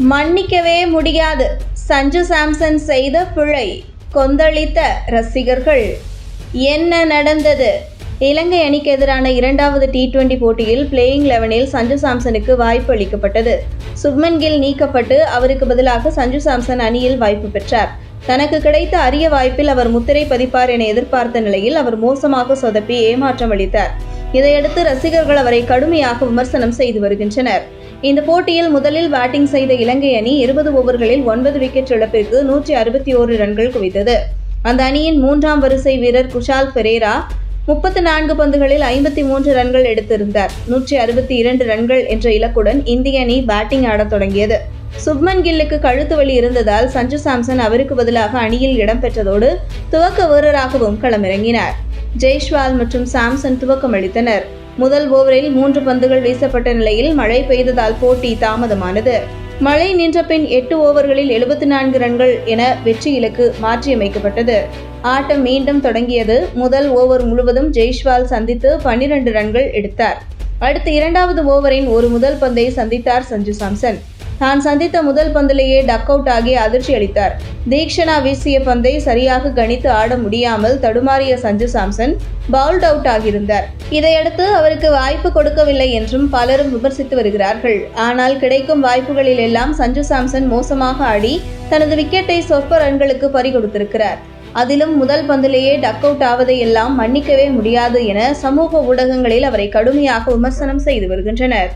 மன்னிக்கவே முடியாது. சஞ்சு சாம்சன் செய்த பிழை கொந்தளித்த ரசிகர்கள். என்ன நடந்தது? இலங்கை அணிக்கு எதிரான இரண்டாவது டி டுவெண்டி போட்டியில் பிளேயிங் லெவனில் சஞ்சு சாம்சனுக்கு வாய்ப்பு அளிக்கப்பட்டது. சுப்மன் கில் நீக்கப்பட்டு அவருக்கு பதிலாக சஞ்சு சாம்சன் அணியில் வாய்ப்பு பெற்றார். தனக்கு கிடைத்த அரிய வாய்ப்பில் அவர் முத்திரை பதிப்பார் என எதிர்பார்த்த நிலையில் அவர் மோசமாக சொதப்பி ஏமாற்றம் அளித்தார். இதையடுத்து ரசிகர்கள் அவரை கடுமையாக விமர்சனம் செய்து வருகின்றனர். இந்த போட்டியில் முதலில் பேட்டிங் செய்த இலங்கை அணி இருபது ஓவர்களில் ஒன்பது விக்கெட் இழப்பிற்கு நூற்றி அறுபத்தி ஓரு ரன்கள் குவித்தது. அந்த அணியின் மூன்றாம் வரிசை வீரர் குஷால் பெரேரா முப்பத்து நான்கு பந்துகளில் ஐம்பத்தி மூன்று ரன்கள் எடுத்திருந்தார். நூற்றி அறுபத்தி இரண்டு ரன்கள் என்ற இலக்குடன் இந்திய அணி பேட்டிங் ஆடத் தொடங்கியது. சுப்மன் கில்லுக்கு கழுத்து வலி இருந்ததால் சஞ்சு சாம்சன் அவருக்கு பதிலாக அணியில் இடம்பெற்றதோடு துவக்க வீரராகவும் களமிறங்கினார். ஜெய்ஷ்வால் மற்றும் சாம்சன் துவக்கம் அளித்தனர். முதல் ஓவரில் மூன்று பந்துகள் வீசப்பட்ட நிலையில் மழை பெய்ததால் போட்டி தாமதமானது. மழை நின்ற பின் எட்டு ஓவர்களில் எழுபத்தி நான்கு ரன்கள் என வெற்றி இலக்கு மாற்றியமைக்கப்பட்டது. ஆட்டம் மீண்டும் தொடங்கியது. முதல் ஓவர் முழுவதும் ஜெய்ஷ்வால் சந்தித்து பன்னிரண்டு ரன்கள் எடுத்தார். அடுத்த இரண்டாவது ஓவரின் ஒரு முதல் பந்தை சந்தித்தார் சஞ்சு சாம்சன். தான் சந்தித்த முதல் பந்திலேயே டக் அவுட் ஆகி அதிர்ச்சி அளித்தார். தீக்ஷனா வீசிய பந்தை சரியாக கணித்து ஆட முடியாமல் தடுமாறிய சஞ்சு சாம்சன் பவுல்ட் அவுட் ஆகியிருந்தார். இதையடுத்து அவருக்கு வாய்ப்பு கொடுக்கவில்லை என்றும் பலரும் விமர்சித்து வருகிறார்கள். ஆனால் கிடைக்கும் வாய்ப்புகளில் எல்லாம் சஞ்சு சாம்சன் மோசமாக ஆடி தனது விக்கெட்டை சொற்ப ரன்களுக்கு பறிகொடுத்திருக்கிறார் அதிலும் முதல் பந்திலேயே டக் அவுட் ஆவதை எல்லாம் மன்னிக்கவே முடியாது என சமூக ஊடகங்களில் அவரை கடுமையாக விமர்சனம் செய்து வருகின்றனர்.